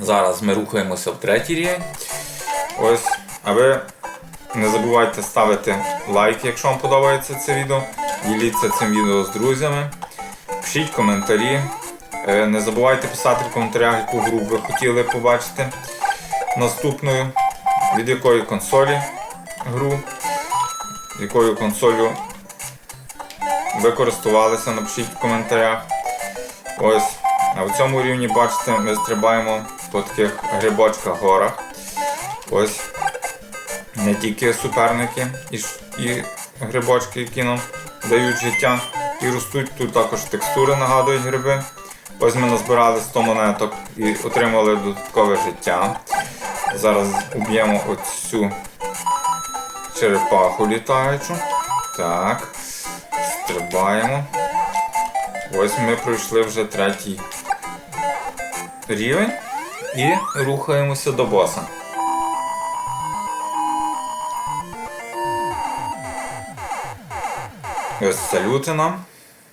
Зараз ми рухаємося в третій рівень. Ось, а ви не забувайте ставити лайк, якщо вам подобається це відео. Діліться цим відео з друзями. Пишіть коментарі. Е, Не забувайте писати в коментарях, яку гру ви хотіли побачити наступною. Від якої консолі гру, якою консолю ви користувалися, напишіть в коментарях. Ось. А в цьому рівні, бачите, ми стрибаємо по таких грибочках горах. Ось. Не тільки суперники і, і грибочки, які нам дають життя і ростуть. Тут також текстури нагадують гриби. Ось ми назбирали 100 монеток і отримали додаткове життя. Зараз уб'ємо оцю черепаху літаючу. Так. Стрибаємо. Ось ми пройшли вже третій рівень і рухаємося до боса. Ось салюти нам.